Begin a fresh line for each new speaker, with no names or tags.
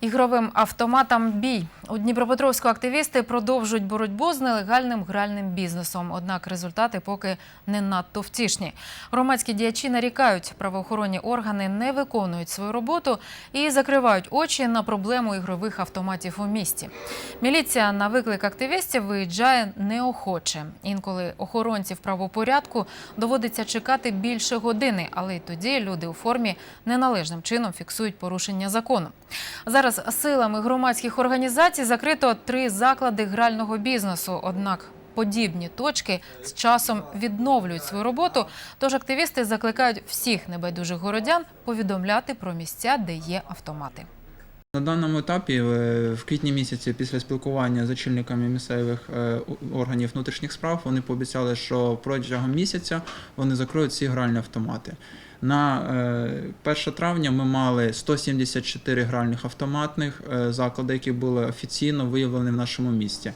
Ігровим автоматам бій у Дніпропетровську активісти продовжують боротьбу з нелегальним гральним бізнесом. Однак результати поки не надто втішні. Громадські діячі нарікають, правоохоронні органи не виконують свою роботу і закривають очі на проблему ігрових автоматів у місті. Міліція на виклик активістів виїжджає неохоче. Інколи охоронців правопорядку доводиться чекати більше години, але й тоді люди у формі неналежним чином фіксують порушення закону. Зараз силами громадських організацій закрито три заклади грального бізнесу. Однак подібні точки з часом відновлюють свою роботу. Тож активісти закликають всіх небайдужих городян повідомляти про місця, де є автомати.
На даному етапі, е, в квітні місяці, після спілкування з очільниками місцевих е, органів внутрішніх справ, вони пообіцяли, що протягом місяця вони закроють всі гральні автомати. На е, 1 травня ми мали 174 гральних автоматних е, заклади, які були офіційно виявлені в нашому місті.